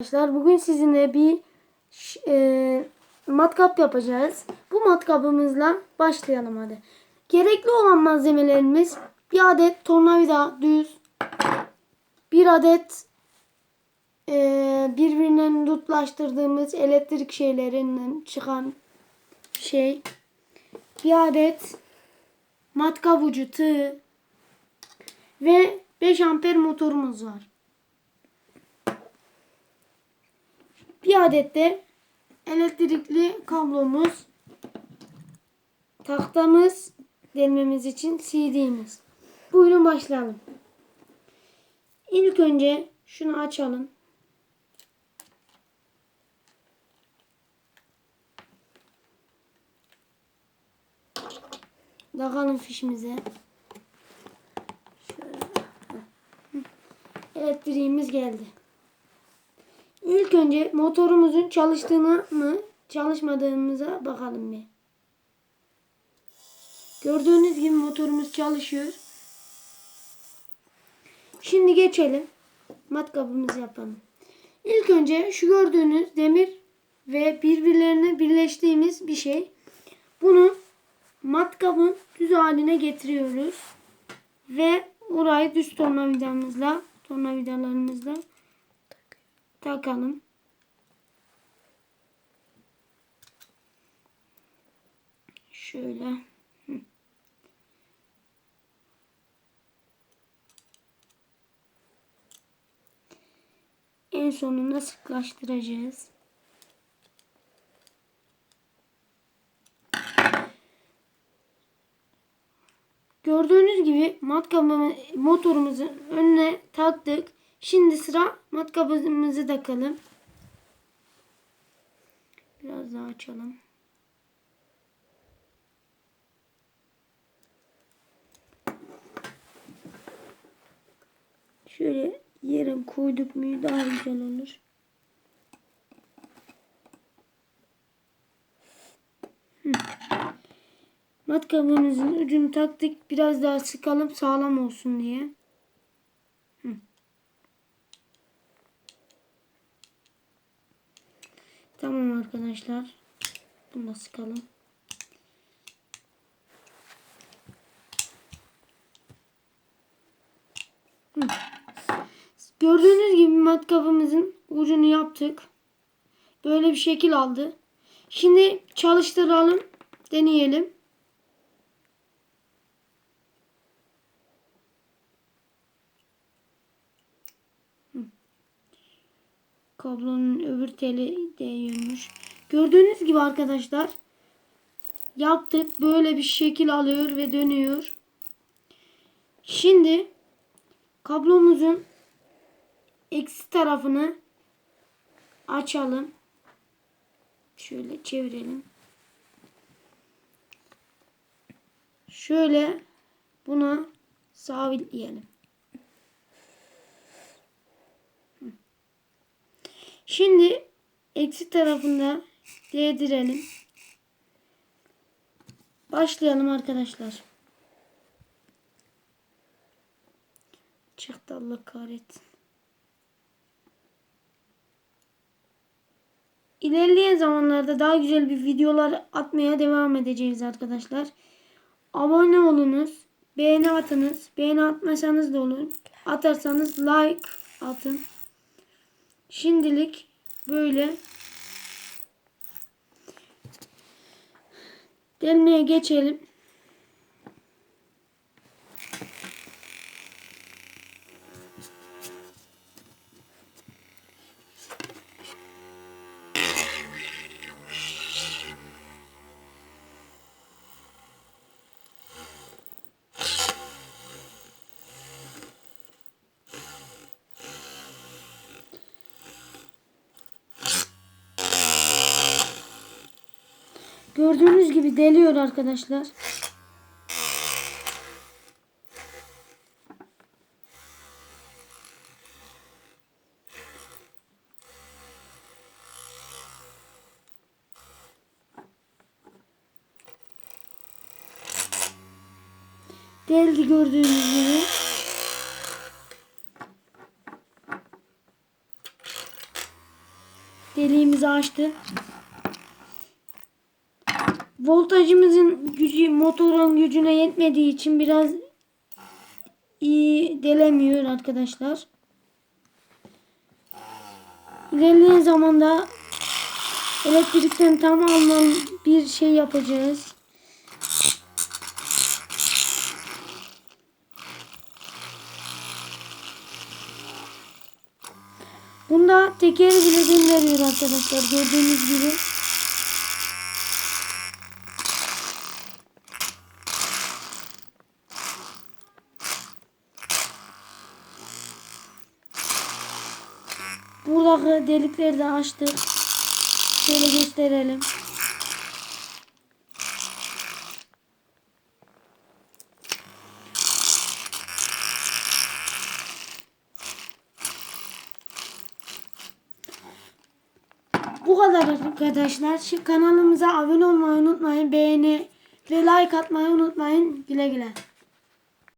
Arkadaşlar bugün sizinle bir e, matkap yapacağız. Bu matkabımızla başlayalım hadi. Gerekli olan malzemelerimiz bir adet tornavida düz, bir adet e, birbirinden dutlaştırdığımız elektrik şeylerinden çıkan şey, bir adet matkap ucu tığ ve 5 amper motorumuz var. Bir adet de elektrikli kablomuz, tahtamız, delmemiz için CD'miz. Buyurun başlayalım. İlk önce şunu açalım. Bakalım fişimize. Şöyle. Elektriğimiz geldi. İlk önce motorumuzun çalıştığını mı çalışmadığımıza bakalım bir. Gördüğünüz gibi motorumuz çalışıyor. Şimdi geçelim. Matkabımızı yapalım. İlk önce şu gördüğünüz demir ve birbirlerine birleştiğimiz bir şey. Bunu matkabın düz haline getiriyoruz. Ve orayı düz tornavidamızla, tornavidalarımızla takalım. Şöyle. En sonunda sıklaştıracağız. Gördüğünüz gibi matkabımı motorumuzu önüne taktık. Şimdi sıra matkabımızı takalım. Biraz daha açalım. Şöyle yere koyduk mu daha güzel olur. Matkabımızın ucunu taktık. Biraz daha sıkalım sağlam olsun diye. Arkadaşlar. Bunu da sıkalım. Gördüğünüz gibi matkabımızın ucunu yaptık. Böyle bir şekil aldı. Şimdi çalıştıralım. Deneyelim. Kablonun öbür teli değiyormuş. Gördüğünüz gibi arkadaşlar yaptık. Böyle bir şekil alıyor ve dönüyor. Şimdi kablomuzun eksi tarafını açalım. Şöyle çevirelim. Şöyle buna sabitleyelim. Şimdi eksi tarafında değdirelim. Başlayalım arkadaşlar. Çıktı Allah kahretsin. İlerleyen zamanlarda daha güzel bir videolar atmaya devam edeceğiz arkadaşlar. Abone olunuz. Beğeni atınız. Beğeni atmasanız da olur. Atarsanız like atın. Şimdilik böyle delmeye geçelim. Gördüğünüz gibi deliyor arkadaşlar. Deldi gördüğünüz gibi. deliğimizi açtı. Voltajımızın gücü motorun gücüne yetmediği için biraz iyi delemiyor arkadaşlar. İlerleyen zamanda elektrikten tam alınan bir şey yapacağız. Bunda tekeri bile gönderiyor arkadaşlar gördüğünüz gibi. Buradaki delikleri de açtık. Şöyle gösterelim. Bu kadar arkadaşlar. Şu kanalımıza abone olmayı unutmayın. Beğeni ve like atmayı unutmayın. Güle güle.